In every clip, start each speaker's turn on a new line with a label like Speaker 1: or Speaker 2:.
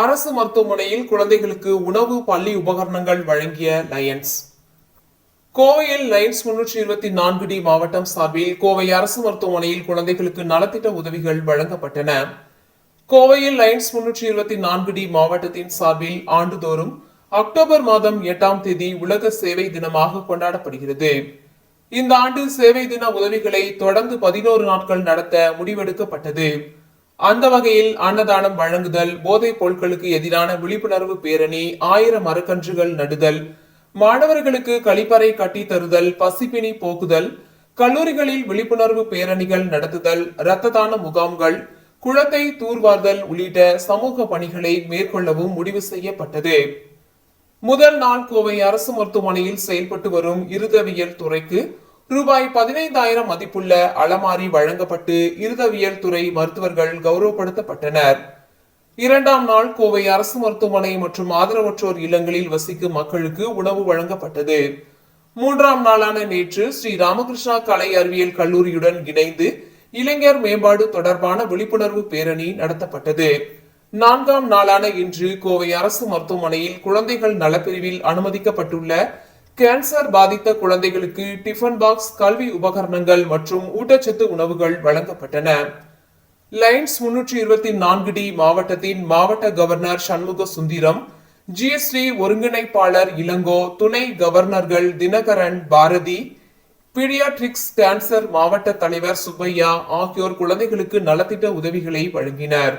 Speaker 1: அரசு மருத்துவமனையில் குழந்தைகளுக்கு உணவு பள்ளி உபகரணங்கள் வழங்கிய லயன்ஸ் கோவையில் லயன்ஸ் முன்னூற்றி இருபத்தி நான்கு டி மாவட்டம் சார்பில் கோவை அரசு மருத்துவமனையில் குழந்தைகளுக்கு நலத்திட்ட உதவிகள் வழங்கப்பட்டன. கோவையில் லயன்ஸ் முன்னூற்றி இருபத்தி நான்கு டி மாவட்டத்தின் சார்பில் ஆண்டுதோறும் அக்டோபர் மாதம் எட்டாம் தேதி உலக சேவை தினமாக கொண்டாடப்படுகிறது. இந்த ஆண்டு சேவை தின உதவிகளை தொடர்ந்து பதினோரு நாட்கள் நடத்த முடிவெடுக்கப்பட்டது. அந்த வகையில் அன்னதானம் வழங்குதல் போதைப் பொருட்களுக்கு எதிரான விழிப்புணர்வு பேரணி ஆயிரம் மரக்கன்றுகள் நடுதல் மாணவர்களுக்கு கழிப்பறை கட்டி தருதல் பசிப்பினி போக்குதல் கல்லூரிகளில் விழிப்புணர்வு பேரணிகள் நடத்துதல் இரத்த தான முகாம்கள் குளத்தை தூர்வார்தல் உள்ளிட்ட சமூக பணிகளை மேற்கொள்ளவும் முடிவு செய்யப்பட்டது. முதல் நாள் கோவை அரசு மருத்துவமனையில் செயல்பட்டு வரும் இருதவியல் துறைக்கு ரூபாய் பதினைந்தாயிரம் மதிப்புள்ள அலமாரி வழங்கப்பட்டு இருதவியல் துறை மருத்துவர்கள் கௌரவப்படுத்தப்பட்டனர். இரண்டாம் நாள் கோவை அரசு மருத்துவமனை மற்றும் ஆதரவற்றோர் இல்லங்களில் வசிக்கும் மக்களுக்கு உணவு வழங்கப்பட்டது. மூன்றாம் நாளான நேற்று ஸ்ரீ ராமகிருஷ்ணா கலை அறிவியல் கல்லூரியுடன் இணைந்து இளைஞர் மேம்பாடு தொடர்பான விழிப்புணர்வு பேரணி நடத்தப்பட்டது. நான்காம் நாளான இன்று கோவை அரசு மருத்துவமனையில் குழந்தைகள் நலப்பிரிவில் அனுமதிக்கப்பட்டுள்ள கேன்சர் பாதித்த குழந்தைகளுக்கு டிஃபன் பாக்ஸ் கல்வி உபகரணங்கள் மற்றும் ஊட்டச்சத்து உணவுகள் வழங்கப்பட்டன. லைன்ஸ் முன்னூற்றி இருபத்தி நான்கு டி மாவட்டத்தின் மாவட்ட கவர்னர் சண்முக சுந்தரம் ஜிஎஸ்டி ஒருங்கிணைப்பாளர் இளங்கோ துணை கவர்னர்கள் தினகரன் பாரதி பீடியாட்ரிக்ஸ் கேன்சர் மாவட்ட தலைவர் சுப்பையா ஆகியோர் குழந்தைகளுக்கு நலத்திட்ட உதவிகளை வழங்கினர்.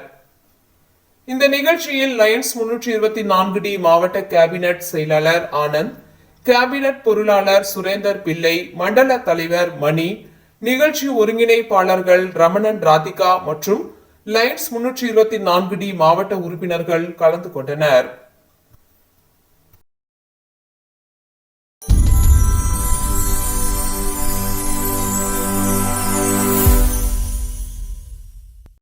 Speaker 1: இந்த நிகழ்ச்சியில் லயன்ஸ் முன்னூற்றி இருபத்தி நான்கு டி மாவட்ட கேபினட் செயலாளர் ஆனந்த் கேபினட் பொருளாளர் சுரேந்தர் பிள்ளை மண்டல தலைவர் மணி நிகழ்ச்சி ஒருங்கிணைப்பாளர்கள் ரமணன் ராதிகா மற்றும் லயன்ஸ் முன்னூற்றி இருபத்தி நான்கு டி மாவட்ட உறுப்பினர்கள் கலந்து கொண்டனர்.